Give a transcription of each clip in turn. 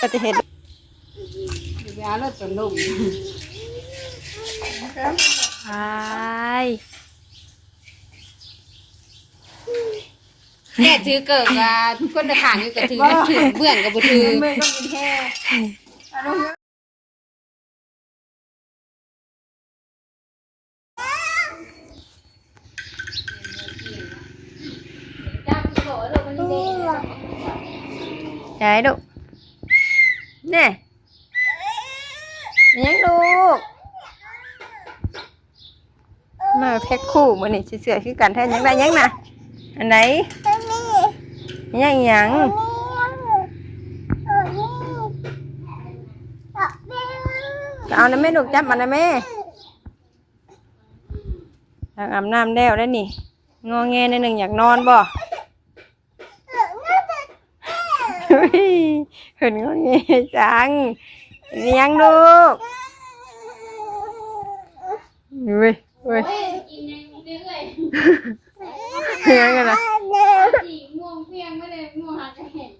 ก็จะเห็นยาเลิศจนนุ่มไปแค่ถือเกิดว่าคนตะขางอยู่ก็ถือถือเบื่อนกับบ่ถือมือก็กินแค่ยา ยลูกแน่ยังลูก มาแพ็คคู่มันนี่เสือคือกันแท้ยังได้ยังนะอันไหนยังยังเอานะแม่ลูกจับมันนะแม่อากอาบน้ำแล้วได้นี่งอแงในดหนึ่งอยากนอนบ่ เฮ้ยเห็นงอแงจังเลี้ยงลูกเว้ยเว้ยเลี้ยงกันนะสีม่วงเพียงไม่ได้ม่วงหาจะเห็น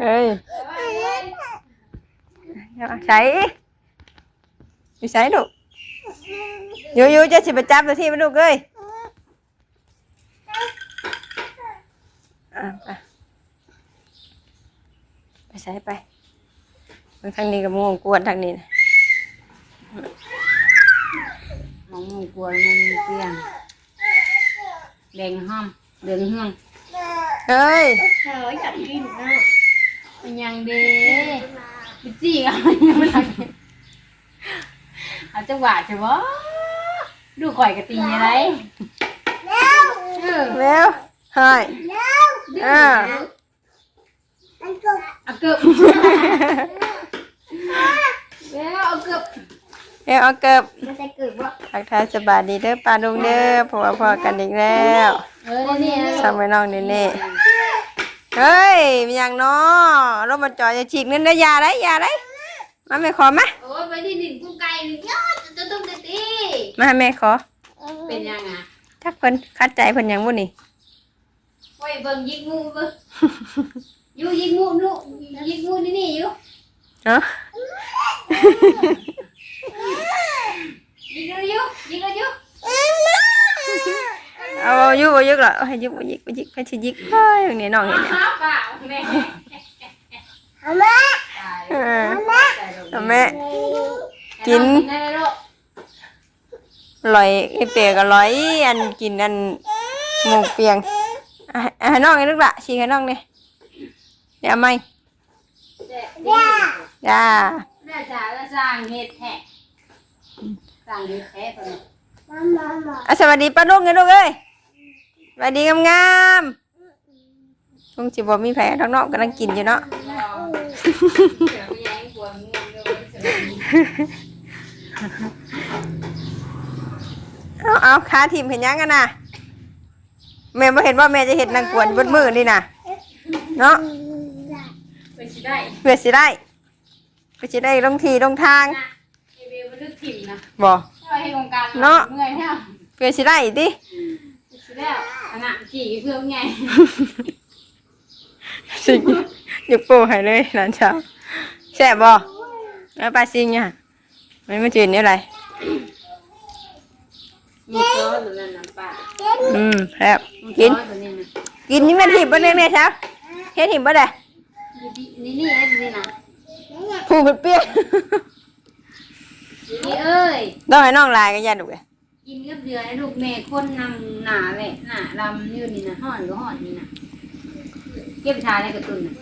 เอ้ยใส่อยู่ใส่ลูกอยู่อยู่จะสิไปจับตัวที่มันลูกเอ้ยอะ ไปไปใส่ไปมันทางนี้กับม่วงกวนทางนี้นะมองม่วงกลัวมันเพียงแดงห้อมเดืองเฮืองเอ้ยเอออยากกินนะเป็นยังเด้ไปจี้เอายังไม่ทันเอาจังหวะใช่ปะดูข่อยกะตีอะไรเออแล้วใช่อ่า เอาเกือบแล้วเอาเกือบเอ้ยเอาเก็บมันจะเกิดว่าทักทายสบายดีเด้อปลาดุงเด้อเพราะว่าพอกันอีกแล้วเออนี่ทำไว้น้องนี่นี่เฮ้ยมีอย่างน้อรถมาจอดจะฉีกเงินได้อยาได้อยาได้มาแม่ขอมาโอ้ยไปที่ดินกุ้งไก่หนึ่งยอดจะต้องจะตีมาให้แม่ขอ เป็นยังอะทักเพิ่นคัดใจเพิ่นหยังบ่นี่โอ้ยเบิ่งยิกงูเบิ่ง อยู่ยิกงูนู่ยิกงูนี่นี่อยู่เนาะยิกเลยอยู่ยิกเลยอยู่เอาอยู่บ่ยึกหรอเอาให้ยึกบ่ยึกบ่ยึกให้สิยึกเฮ้ยอย่างนี้น้องเห็นเนี่ยครับเปล่าแม่เอาแม่ตายเออเอาแม่กินได้แล้วอร่อยไอ้เปียกอร่อยอันกินอันหมูเปียงอะอะให้น้องให้ลูกละฉีกให้น้องนี่เดี๋ยว เอาไหมย่าจ้าแม่จ๋าจะสร้างเห็ดแทะสร้างเห็ดแทะตัวนี้มามามาอะสวัสดีป้าลุงไงลูกเอ้ยสวัสดีงามๆลุงสิบ่มีแผลทั้งนอกกำลังกินอยู่เนาะ เดี๋ยวไปแย่งกลัวงูเดี๋ยวมันจะเอาเอาขาทีมเห็นยังกันนะแม่บ่เห็นว่าแม่จะเห็นนางกวนบนมือนี่นะเนาะ ไปสิได้เพื่อสิได้เพื่อสิได้ลงทีลงทางนะไอเบลมันลึกถิ่มนะบ่ช่วยให้วงการเนาะเมื่อยแท้เพื่อสิได้ติสิแล้วขนาดจีเพื่อนไงสิยกโป้ให้เลยหลานสาวแซ่บบ่แล้วปลาซิงเนี่ยมันไม่จืดนี่อะไรมีซอสตัวนั้นน้ำปลาอืมแซ่บกินซอสตัวนี้นะกินนี่แม่นหิบบ่เนี่ยแม่เช้าเฮ็ดหิบบ่ได้ นี่นี่ไอ้ตัวนี้นะผู้เปรี้ยวนี่เอ้ยต้องให้น้องลายกันยาดูกเอ้ยกินกับเดือให้ลูกแม่คนนำหนาเลยหนาลำยืนนี่นะห่อนก็ห่อนนี่นะเก็บชาอะไรกระตุนน่ะ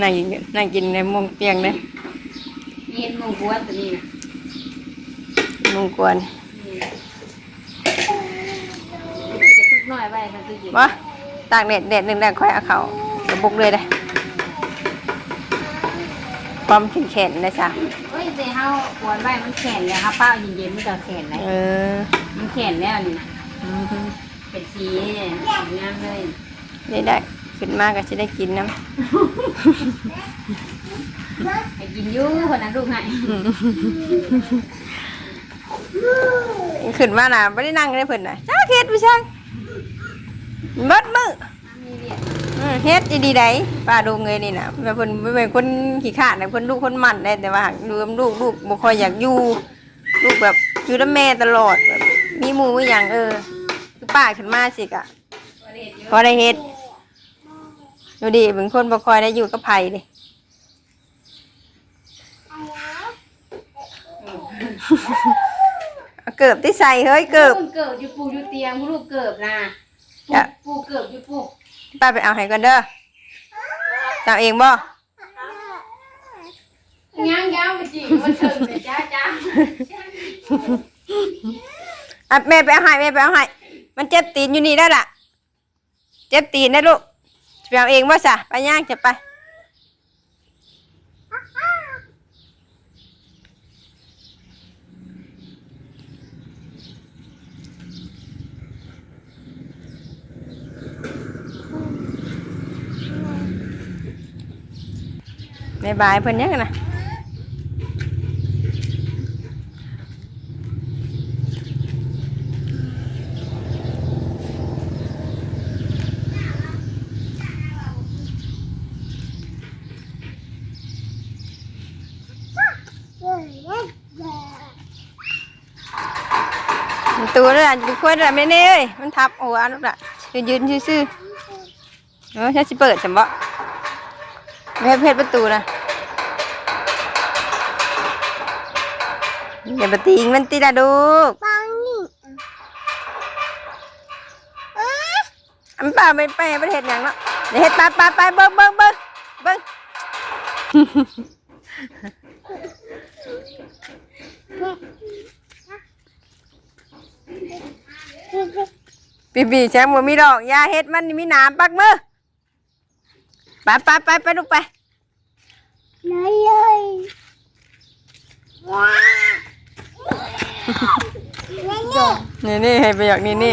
นั่งกินนั่งกินในมุงเปียงเลยนี่เห็นมงกวดตัวนี้นะมุงกวนนี่กระตุกน้อยไปมันคือกินบ่ ตากแดดแดดหนึ่งแดดค่อยเอาเขากระบุกเลยได้ความแข็งแข็งนะจ๊ะเฮ้ยเจ้าเฮาปวดไว้มันแข็งเลยครับป้าเย็นๆมันจะแข็งเลยเออ มันแข็งแล้วนี่นะอือฮึเป็นสีเนี่ยสีงามเลยได้ได้ขึ้นมาก็จะได้กินน้ให้กินอยู่คนนั้นลูกให้ำขึ้นมาน่ะไม่ได้นั่งได้เพิ่นน่ะจ้าเฮ็ดพี่ช่าง เบิดมือมีเรียนอืมเฮ็ดดีๆได้ป้าดูเงยนี่นะแบบเพิ่นบ่เป็นคนขี้ขลาดนะเพิ่นลูกคนมันได้แต่ว่าหากดูกับลูกลูกบ่ค่อยอยากอยู่ลูกแบบอยู่กับแม่ตลอดแบบมีหมู่มีหยังเออคือป้าขึ้นมาสิกะพอได้เฮ็ดดูดิเป็นคนบ่ค่อยได้อยู่กับไผเด้เอาเกิบที่ใส่เฮ้ยเกิบลูเกิบอยู่ปูอยู่เตียงผู้ลูกเกิบนะ จ้ะปูเกิบอยู่ปูป้าไปเอาให้ก่อนเด้อเอาเองบ่ย่างย่างไปจีมันเถิงแต่จ้าจ้าอะแม่ไปเอาให้แม่ไปเอาให้มันเจ็บตีนอยู่นี่ได้ล่ะ เจ็บตีนได้ลูกไปเอาเองบ่ซะไปย่างจะไป บายบายเพิ่นยังกันนะตัวนั่นน่ะดูค่อยน่ะแม่เน่เอ้ยมันทับหัวลูกน่ะยืนยืนซื่อๆเออฉันสิเปิดจังบ่ ไม่ให้เพชรประตูนะอย่าไปตีงมันตีละดูกปังนี่อันป่าไปไปประเทศอย่างเนาะเดี๋ยวเฮ็ดไปไปไปเบิ้งเบิ้งเบิ้งเบิ้งปีบีแชมป์บ่มีดอกยาเฮ็ดมันนี่มีหนามปักมือ ไปไปไปไปลูกไปเลยเลยว้าเนี่ยเนี่ยนี่นี่ให้ไปอยากนี่นี่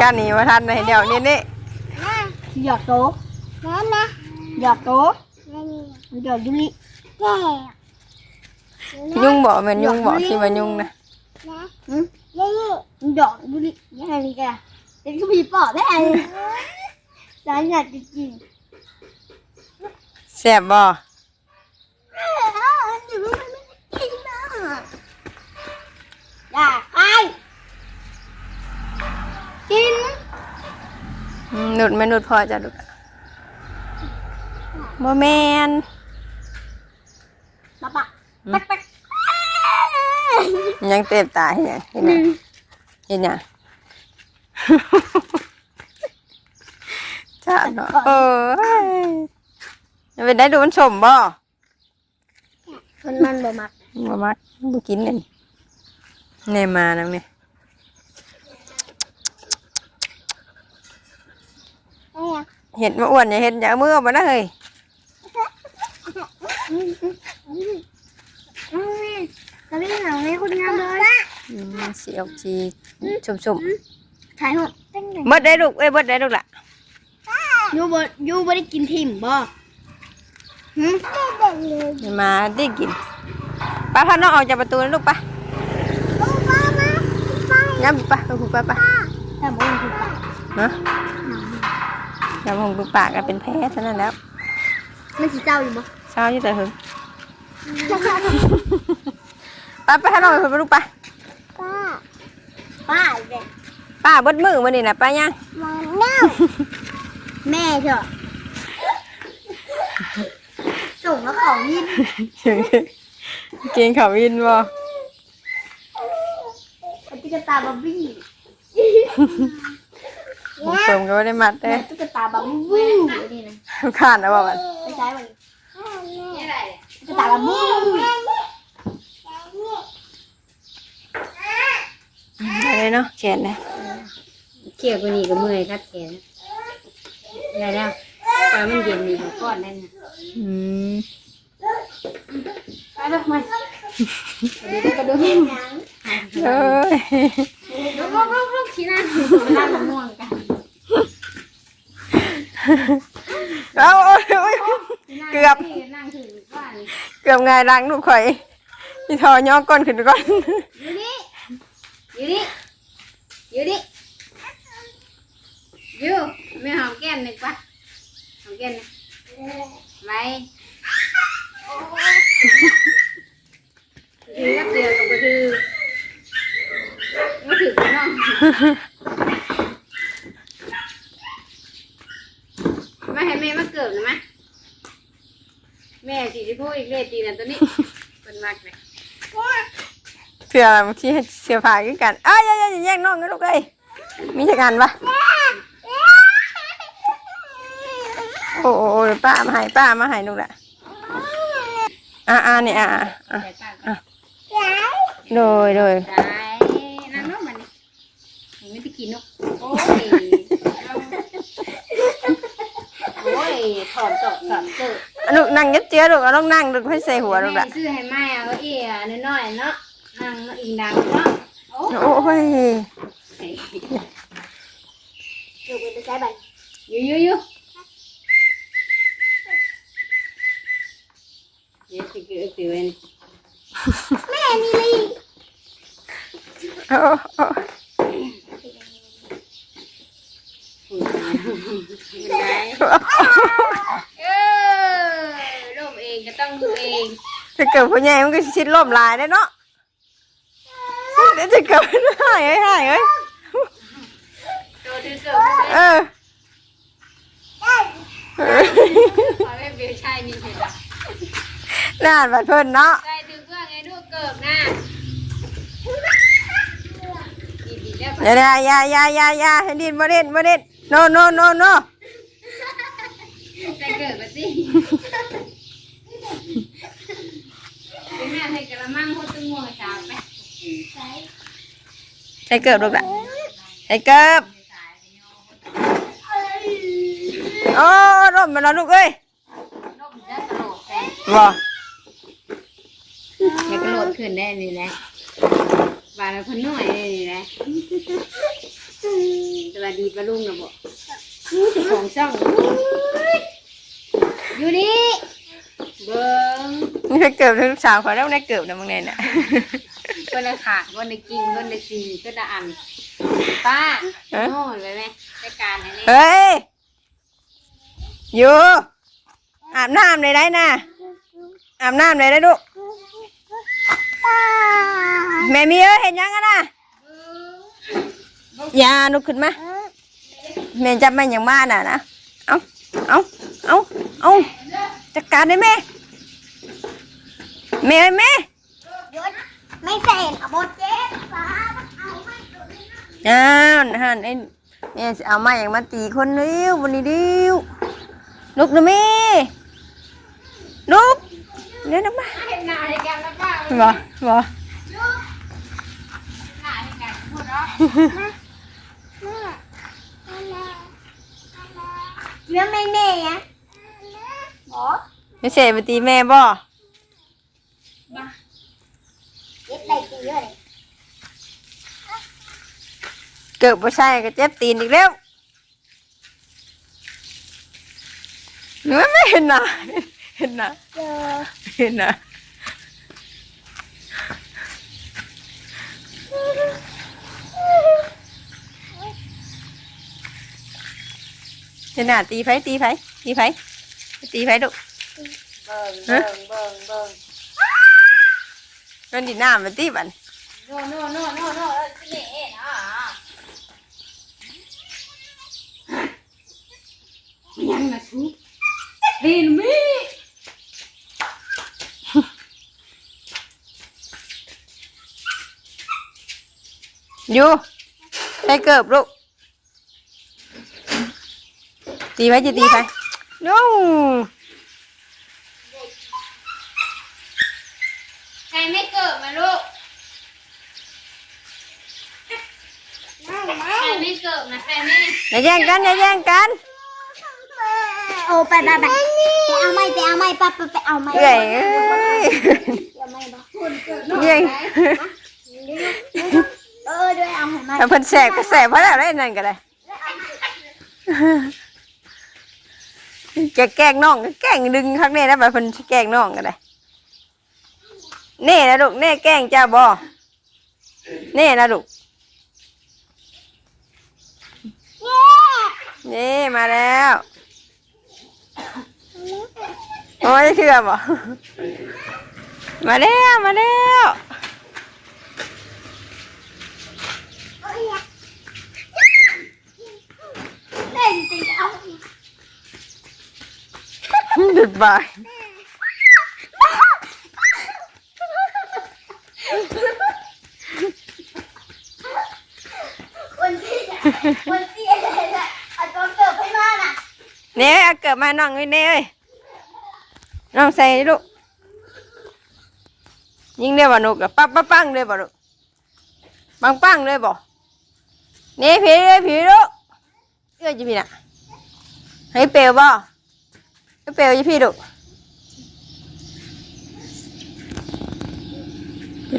ก้านหนีมาทันให้เดี๋ยวนี่นี่หยอกโตเนี่ยนะหยอกโตเนี่ยนี่หยอกยุลิเนี่ยยุ่งบ่แม่นยุ่งบ่ที่ว่ายุ่งนะนะเนี่ยนี่หยอกยุลิยังไงนี่แกเด็กก็มีปอบแม่ร้านอยากจริง แซ่บบ่เออหนูไม่ได้กินนะอยากไปกินอืมหนุดไม่หนุดพอจะลูกบ่แม่นปะปะปักปักยังเต็บตาเห็นยังเห็นยังเห็นยังจ้าเนาะโอ้ยมัน เป็นได้ดูมันสมบ่คนมันบ่มักบ่มักบ่กินเลยแน่มานังเนี่ยเนี่ยเห็ดมาอ้วนอย่าเห็ดอย่าเอามือออกมานะเฮ้ยกระดิ่งหนังให้คุณงามเลยอืมสีออกสีชุ่มถ่ายหัวเป็นไงๆเบิดได้ลูกเอ้ยเบิดได้ลูกล่ะยูบ่ยูบ่ได้กินทิมบ่หื มได้เลยอย่ามาได้กินป้าพาน้องออกจากประตูนะลูกไปป้าป้ามาป้าย้ำไปไปหูไปไปแต่บ่ถูกปากเนาะย้ำหงดูปากกันเป็นแพ้เท่านั้นแล้วมันสิเจ้าอยู่บ่เช้าอยู่แต่หึงป้าไปให้น้องไปลูกไปป้าป้าเด็กป้าเบิดมือมานี่นะป้ายังมาเน่าแม่เถอะ ส่งแล้วของยินเก่งเขาวินบ่ตุ๊กตาบาร์บี้ผมเติมก็ไม่ได้มัดเด้ตุ๊กตาบาร์บี้นี่นะข้านเอาบ่มันไปใช้มันนี่อะไรตุ๊กตาบาร์บี้อะไรเนาะแขนนะเกี่ยวกับนี่ก็เมื่อยคัดแขนอะไรแล้ว ปลามันเย็นนี่หัวก้อนนั่นน่ะอืมไปไปมาเดี๋ยวกระดูเอ้ยลูกลูกลูกลูกชี้หน้าหน้าม่วงกันเอาโอ้ยโอ้ยเกือบนั่งถือบ้านเกือบไงายรังลูกข่อยพี่ทอย่อก้นขึ้นก่อนอยู่นี่อยู่นี่อยู่นี่อยู่ไม่หอมแก้มหนึ่งปะ กินไว้ถือกับเดียวกับกระดือไม่ถือกันเนาะมาให้แม่มาเกิดนะมะแม่สิจะพูดอีกเลตีนะตัวนี้เป็นมากเลยเพื่อบางทีเสียผ้ากันกันอ้ายอย่าอย่าอย่าแย่งน้องนะลูกเอ้ยมีจักกันปะ โอ้โอ้โอ้เดี๋ยวป้ามาให้ป้ามาให้ลูกละอ่าอ่านี่อ่าอ่าอ่าแต่ป้าก็โดยโดยได้นั่งนกมันนี่ไม่ได้กินนกโอ้ยโอ้ยถอนจอดถอนเกิดลูกนั่งยัดเจือลูกเอาต้องนั่งลูกให้ใส่หัวลูกแม่ละซื้อให้แม่เอาเอี้ยน้อยๆเนาะนั่งอิงดังเนาะโอ้โอ้ยอยู่บนใช้บัตร ยูยูยูเดี๋ยวสิเกิดสิเว้น แม่นี่ลีโอ้โอ้หุ่นได้เออร่มเองก็ต้องดูเองจะเกิดผู้ใหญ่มันก็ชิดล่มลายได้เนาะเดี๋ยวจะเกิดหายเอ้ยหายเอ้ยตัวถือเกิดเออขอให้เบลชายนี่เห็นละ น่านบัดเพิ่นเนาะใส่ถือเพื่อไงดูเกิดหน้าดีดีแล้วอย่าได้อย่าอย่าอย่าอย่าให้ดินบ่เล่นบ่เล่นโนโนโนโนใส่เกิดมาสิเป็นหน้าให้กระมังหัวตึงหัวสาวไปใส่เกิบลูกละใส่เกิบโอ้ร่มไปแล้วลูกเอ้ยร่มจะกระโดดแทนบ่ อย่ากระโดดขึ้นได้นี่แหละบาดคนน้อยนี่แหละสวัสดีปลาลุงนะบอกเจ้าของช่องอยู่นี่เบิ้งนี่ใส่เกิบถึงสาวขอแล้วได้เกิบนะมึงเนี่ยน่ะก็ละขาดก็ละกินก็ละซีก็ละอันป้าโน่นไปไหมรายการอันนี้เฮ้ยอยู่อาบน้ำเลยได้น่ะอาบน้ำเลยได้ลูก แม่มีเอ้ยเห็นยังกันน่ะอย่าลุกขึ้นมาแม่จับมันอย่างมาน่ะนะเอาเอาเอาเอาจัดการได้แม่แม่เอ้ยแม่ยศไม่ใส่ขบวนเจ๊ฟ้าเอาไม่ตัวนี้อ้าวฮันไอ้แม่สิเอามาอย่างมาตีคนเดียววันนี้เดียวลุกนะแม่ลุก เดี๋ยวนะมาเห็นหน้าให้กันแล้วป้าบ่บ่หน้าให้กันพูดเนาะเรื่องไม่แม่อะหมอไม่เสไปตีแม่บ่เย็ดได้ตีเลยเกิดบ่ใช่ก็เจ็บตีนอีกแล้วหนูไม่เห็นน่ะ เห็นน่ะเจอเห็นน่ะเห็นน่ะตีไผตีไผตีไผตีไผดุเบิ่งเบิ่งเบิ่งเบิ่งมันดิน้ำมันตีบันโน่โน่โน่โน่โน่เออสิเนี่ยเอ็นอะยังมาทุกเห็นไหม อยู่ใส่เกิบลูก ตีไผจะตีไผนูใครไม่เกิดมาลูกไม่ไม่ใครไม่เกิดมาใครไม่อย่าแย่งกันอย่าแย่งกันโอ้ไปไปไปไปเอาไม้ไปเอาไม้ไปไปไปเอาไม้เอ้ยเอ้ยเอาไม้บ้าแย่งเออ ด้วเอาไม้ถ้าเพิ่นแสบก็แสบเพราะอะไรนั่นก็ได้แกแกล้งน้องก็แกล้งดึงข้างในแล้วไปเพิ่นแกล้งน้องก็ได้เน่นะลูกเน่แกล้งจ้าบ่เน่นะลูกเน่มาแล้วอ้ยเชื่อบ่มาแล้วมาแล้ว เล่นตีเอาดุดบายคนที่คนที่อะไรนะเอาตัวเกิดไปมาน่ะเนี่ยเอาเกิดมาน้องเอ้ยเนี่ยเอ้ยน้องใส่ลูกยิงได้บ่นกอะปังปังปังเลยบ่ลูกปังปังเลยบ่ นี่ยผีเลยผีลูกเอื้อจะพี่น่ะให้เปลวบ่ให้เปลวจะพี่ลูก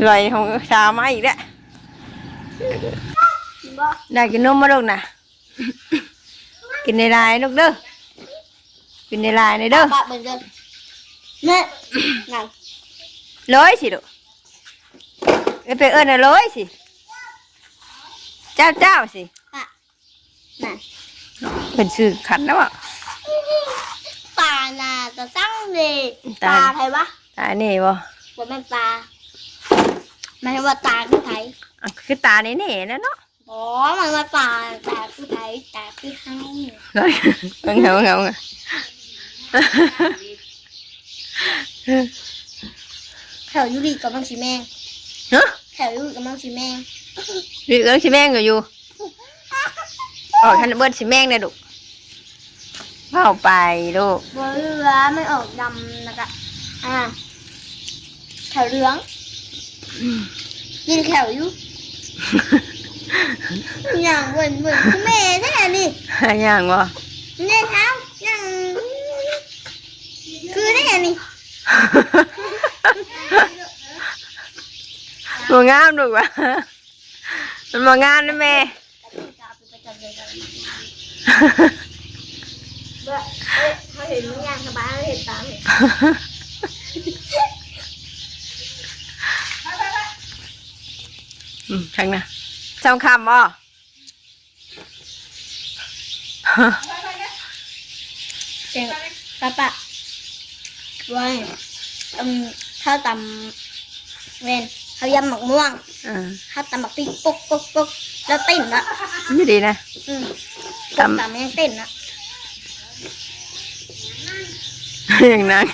ลอยของชามาอีกแล้วบ่ได้กินนมมาลูกนะกินในลายลูกเด้อกินในลายในเด้อปะเหมือนกันแม่นั่งร้อยสิลูกเอ้ยไปเอิ้นน่ะร้อยสิ เจ้าเจ้าสิปะนั่นเป็นชื่อขันแล้วอะปลาน่ะจะตั้งเลยปตาลาไทยวะตานี่บ่ว่าแม่นปลาหมายถึงว่าตาคือไทยอะคือตานี่นี่นะเนาะอ๋อมันมาปลาตาคือไทยตาคือไทยร้อยเงาเงาเงาแถวยุรีกับมังสีแมงฮะแถวยุรีกับมังสีแมง นี่เอิ้นสิแม่งก็อยู่ออกทันเบิดสิแม่งเนี่ยลูกเข้าไปลูกบนเรือไม่ออกดำนะคะอ่าแถวเหลืองยินแถวอยู่ อย่างเหมือนเหมือนคุณแม่แท้นี่หาอย่างบ่เนี่ยเท้าอย่างคือแท้นี่บ่งามลูกว่ะ มันบ่งามนะแม่ เขาเห็นมึงย่างสบายเห็นตามเห็นอืมทางน่ะจำคำบ่เสียงปะปะว่าอืมข้าวตำเวนข้าวยำหมักม่วง อ่าข้าวตำหมักปีกปุ๊กปุ๊กปุ๊กแล้วเต้นละไม่ดีนะ อืมตำ ตำยังเต้นละอย่างนั้น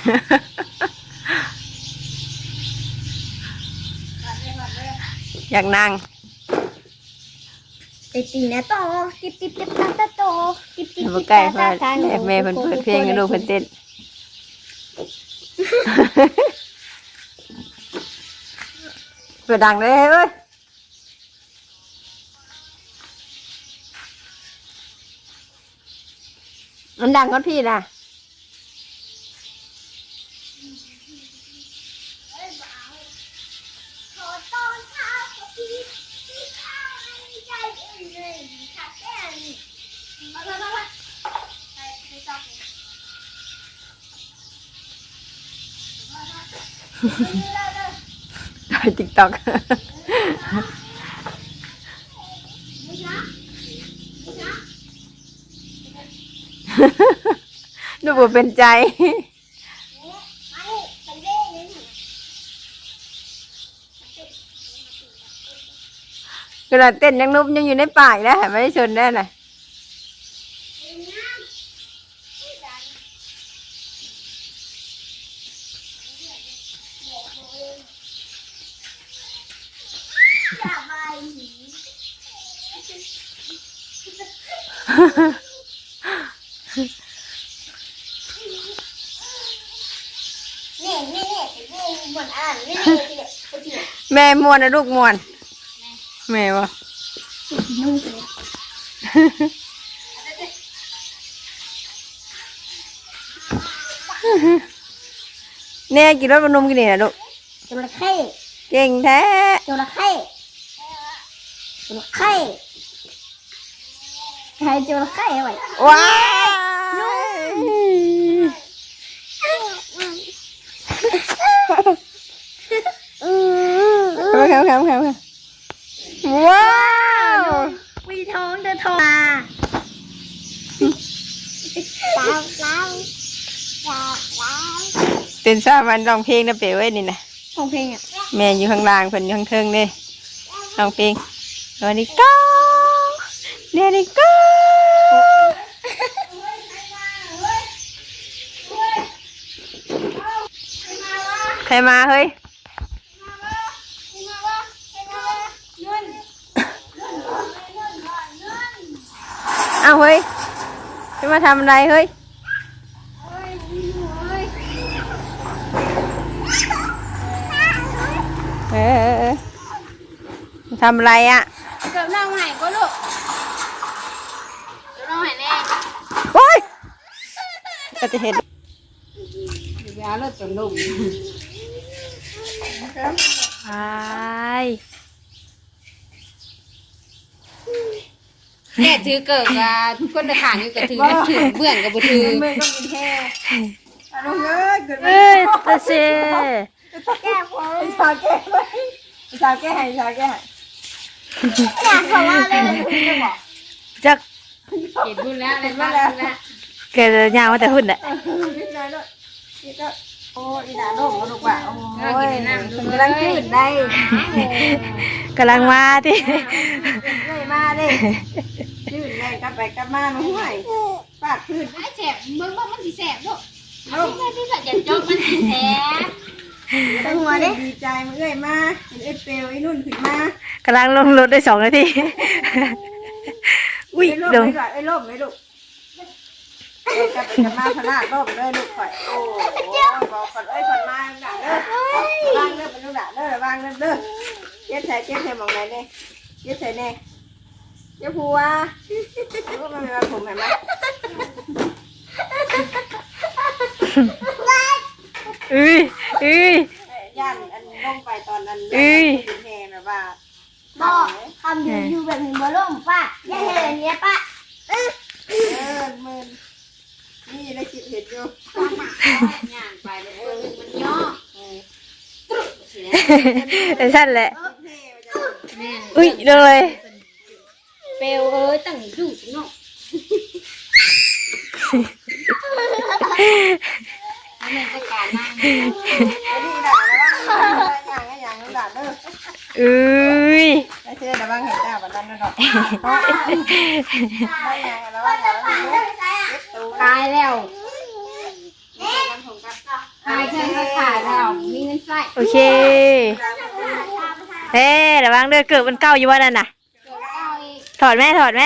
อยากนั่งตีตีนะโตติ๊บติ๊บติ๊บตาตาโตติ๊บติ๊บมาติ๊บใกล้ตาเพื่ตาอนตาแม่แม่เพิ่นเปิดเพลงให้ลูกเพิ่นเต้น เปิดดังเลยเอ้ยมัน ถ่ายติ๊กต็อกดูบ่เป็นใจขนาดเต้นยังนุบยังอยู่ในป่าอีกแล้วไม่ได้ชนได้เลย นี่นี่นี่นี่เหมือนอ่านนี่นี่นี่นี่นี่แม่มวนนะลูกมวน แม่วะนุ่งเลยแน่กินรถบรรนุมกินนี่นะลูกจระเข้เก่งแท้จระเข้จระเข้ใครจระเข้ไว้ว้า เข้าเข้าเข้าเข้าว้าววีท้องเดินท้องมาเปลาปลาตื่นเช้ามันร้องเพลงนะเป๋เว้ยนี่นะของเพลงอะแม่อยู่ข้างล่างเพิ่นอยู่ข้างเทิงเลยร้องเพลงสวัสดีก้เรียนก้ใครมาเฮ้ย เอาเฮ้ยจะมาทำอะไรเฮ้ยเออเออทำอะไรอะเกิดน้องใหม่ก็ลูกเกิดน้องใหม่แน่โอ้ยก็จะเห็นยาเลิศจนลุ่มไป แม่ถือเกิดว่าคนทหารอยู่กับถือมันถือเบื่อนกับบ่ถือมือก็มีแค่ลูกเอ้ยเกิดเอ้ยตาเซแก้ผมสาวแก้ไว้สาวแก้ให้สาวแก้ให้อยากบอกว่าเลยจักเห็นบุญแล้วอะไรบ้างแล้วแกจะย่างมาแต่หุ่นแหละนิดหน่อยลูกนี่ก็โอ้ยด่าลูกมาลูกว่ะโอ้เรายกินน้ำมันกำลังจืดได้กำลังมาที่เลยมาเด้ จืดเลยกลับไปกลับมาหน่อยปาดพืชไอ้แสบเบิ่งว่ามันสิแสบลูกเอาที่ที่แบบอย่าจกมันสิแสบตั้งหัวเด้ดีใจมันเอ้ยมาเห็นเอฟเปลไอ้นุ่นขึ้นมากำลังลงรถได้สองนาทีอุ้ยไอ้ลล่มงไอ้ล่มไอ้ล่มไอ้ลูกเอ้ยกลับไปกลับมาพนาดล่มเลยลูกข่อยโอ้โหบอกก่อนเอ้ยก่อนมาด่าเด้อวางเด้อเป็นลูกด่าเด้อวางเด้อเด้อเจ็บใส่เจ็บใส่มองไหนเนี่ยเจ็บใส่แน่ เจ็บหัวรู้มันเป็นผมเห็นไหมอุ้ยอุ้ยย่านอันลงไปตอนนั้นเอ้ยดินแหแบบว่าบอกคำอยู่อยู่แบบนี้บ่ล่มป้าอย่าเห็นเนี้ยป้าเออมืนนี่ได้คิดเห็นอยู่ย่างไปแล้วเออมันย่อแต่สั้นแหละเท่ว่าจะแม่นอุ้ยลงเลย เปลวเอ้ยตั้งดูดเนาะแม่จะการนั่งไอ้นี่ด่าแล้วว่าอย่างไอ้อย่างนั้นด่าเด้ออุ้ยไอ้เชื่อแต่ว่าเห็นด่าแบบนั้นนะดอกได้อย่างแล้วว่าอย่างนั้นเก็บตูตายแล้วกันผมกันต่อตายแค่ก็ขาดแล้วมีเงินใส่โอเคเฮ้ระวังเด้อเกิดมันเก้าอยู่ว่านั่นน่ะเกิดเอาอีก ถอดไหมถอดไหม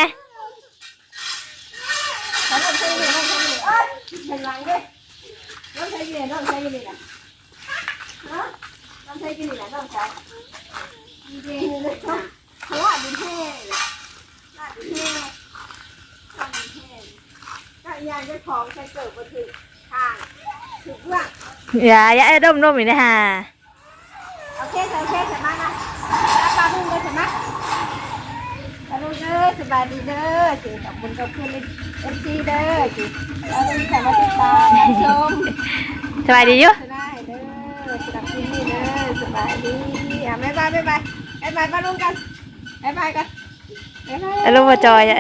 ฉันต้องใช้เงินต้องใช้เงินเอ้ยเป็นหลังดิต้องใช้เงินต้องใช้เงินนะเนาะต้องใช้เงินนะต้องใช้เด็กเพราะว่าดินแห้งลาดดินแห้งทำดินแห้งก็ยายจะของใช้เกิดมาถึงทางถึงว่าอย่าอย่าไอ้ดมดมอีกนะฮะโอเคใส่เช็คใส่มานะแล้วปลาดุ้งเลยใส่มาปลาดุ้งเด้ อสบายดีเด้อสิขอบคุณกับเพื่อนเอฟซีเด้อสิเราต้องใส่มาติดตามชมสบายดีอยู่สบายเด้อสำหรับที่นี่เด้อสบายดีอะบ๊ายบายบ๊ายบายบ๊ายบายปลาดุ้งกันบ๊ายบายกันบ๊ายบาย อารมณ์มาจอยอะ